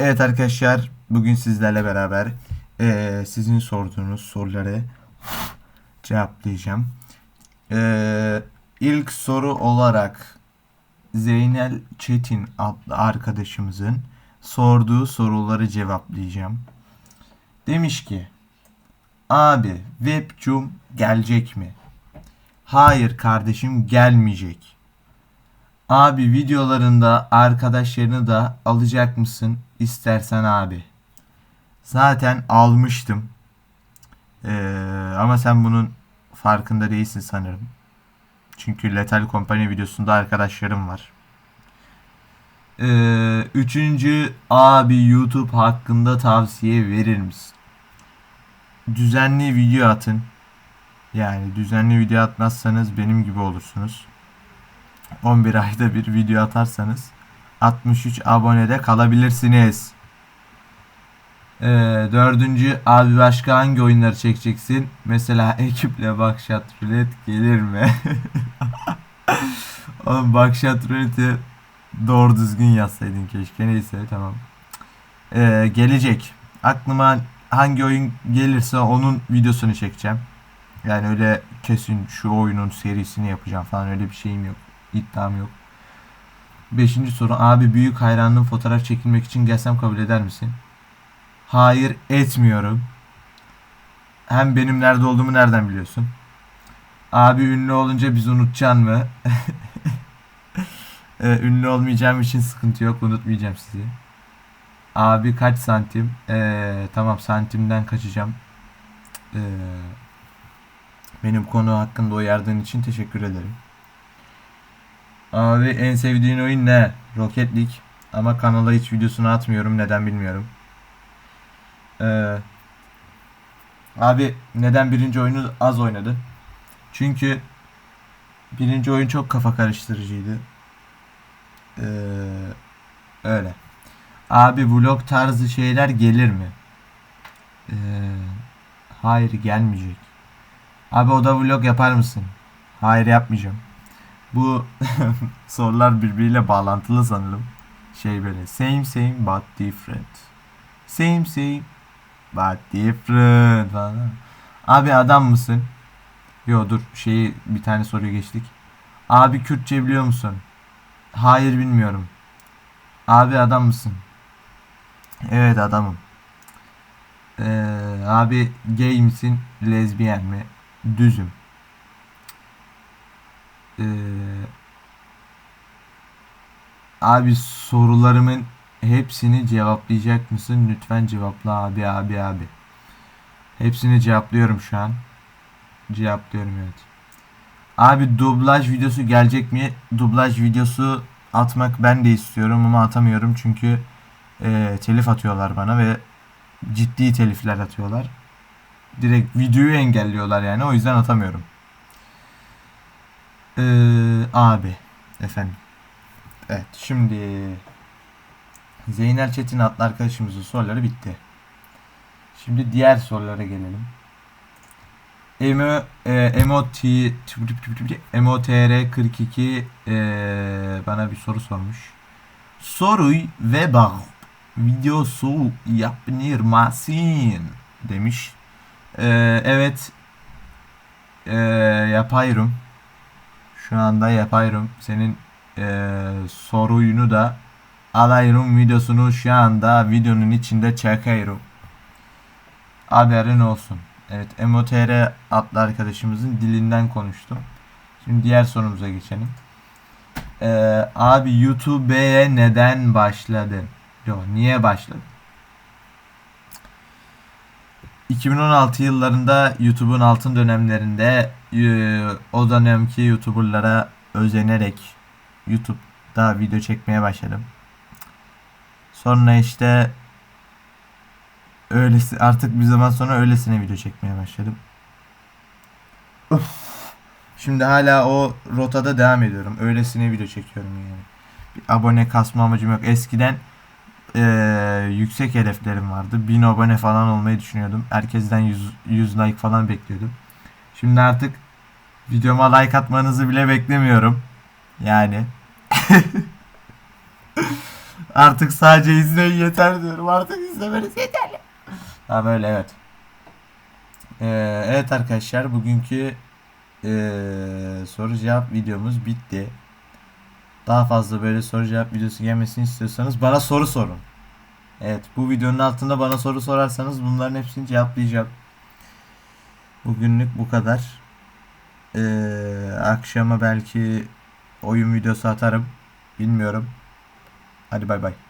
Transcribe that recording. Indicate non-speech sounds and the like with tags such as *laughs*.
Evet arkadaşlar bugün sizlerle beraber eee, sizin sorduğunuz soruları cevaplayacağım. Eee ilk soru olarak Zeynel Çetin adlı arkadaşımızın sorduğu soruları cevaplayacağım. Demiş ki Abi Webcum gelecek mi? Hayır kardeşim gelmeyecek. Abi videolarında arkadaşlarını da alacak mısın istersen abi. Zaten almıştım. Ee, ama sen bunun farkında değilsin sanırım. Çünkü Lethal Company videosunda arkadaşlarım var. Ee, üçüncü abi YouTube hakkında tavsiye verir misin? Düzenli video atın. Yani düzenli video atmazsanız benim gibi olursunuz. 11 ayda bir video atarsanız 63 abonede kalabilirsiniz. Ee, dördüncü abi başka hangi oyunları çekeceksin? Mesela ekiple Bakşat Rulet gelir mi? *laughs* Oğlum Bakşat Rulet'i doğru düzgün yazsaydın keşke. Neyse tamam. Ee, gelecek. Aklıma hangi oyun gelirse onun videosunu çekeceğim. Yani öyle kesin şu oyunun serisini yapacağım falan öyle bir şeyim yok. İddiam yok. Beşinci soru. Abi büyük hayranlığım fotoğraf çekilmek için gelsem kabul eder misin? Hayır etmiyorum. Hem benim nerede olduğumu nereden biliyorsun? Abi ünlü olunca biz unutacaksın mı? *laughs* Ee, ünlü olmayacağım için sıkıntı yok. Unutmayacağım sizi. Abi kaç santim? Ee, tamam santimden kaçacağım. Ee, benim konu hakkında uyardığın için teşekkür ederim. Abi en sevdiğin oyun ne? Rocket League. Ama kanala hiç videosunu atmıyorum. Neden bilmiyorum. Ee, abi neden birinci oyunu az oynadın? Çünkü birinci oyun çok kafa karıştırıcıydı. Ee, öyle. Abi vlog tarzı şeyler gelir mi? Ee, hayır gelmeyecek. Abi o da vlog yapar mısın? Hayır yapmayacağım. Bu *laughs* sorular birbiriyle bağlantılı sanırım. Şey böyle same same but different. Same same but different falan. Abi adam mısın? Yo dur şeyi bir tane soruyu geçtik. Abi Kürtçe biliyor musun? Hayır bilmiyorum. Abi adam mısın? Evet adamım. Ee, abi gay misin? Lezbiyen mi? Düzüm. Ee, abi sorularımın hepsini cevaplayacak mısın? Lütfen cevapla abi abi abi. Hepsini cevaplıyorum şu an. Cevaplıyorum evet. Abi dublaj videosu gelecek mi? Dublaj videosu atmak ben de istiyorum ama atamıyorum çünkü e, telif atıyorlar bana ve ciddi telifler atıyorlar. Direkt videoyu engelliyorlar yani o yüzden atamıyorum. Ee, abi efendim. Evet şimdi Zeynel Çetin adlı arkadaşımızın soruları bitti. Şimdi diğer sorulara gelelim. Emo, e, Emot Emotr 42 e, bana bir soru sormuş. Soruy ve bak videosu yapınır mısın demiş. E, evet e, yapayım. Şu anda yapayım. Senin e, soruyunu da alayım videosunu şu anda videonun içinde çekiyorum. Haberin olsun. Evet MOTR adlı arkadaşımızın dilinden konuştum. Şimdi diğer sorumuza geçelim. Ee, abi YouTube'ye neden başladın? Yok niye başladın? 2016 yıllarında YouTube'un altın dönemlerinde e, o dönemki YouTuber'lara özenerek YouTube'da video çekmeye başladım. Sonra işte öylesi artık bir zaman sonra öylesine video çekmeye başladım. Şimdi hala o rotada devam ediyorum. Öylesine video çekiyorum yani. Bir abone kasma amacım yok. Eskiden eee, yüksek hedeflerim vardı. 1000 abone falan olmayı düşünüyordum. Herkesten 100, 100 like falan bekliyordum. Şimdi artık videoma like atmanızı bile beklemiyorum. Yani. *laughs* Artık sadece izleyin yeter diyorum. Artık izlemeniz yeterli. Tamam öyle evet. Ee, evet arkadaşlar bugünkü ee, soru cevap videomuz bitti. Daha fazla böyle soru cevap videosu gelmesini istiyorsanız bana soru sorun. Evet bu videonun altında bana soru sorarsanız bunların hepsini cevaplayacağım. Bugünlük bu kadar. Ee, akşama belki oyun videosu atarım. Bilmiyorum. Hadi bay bay.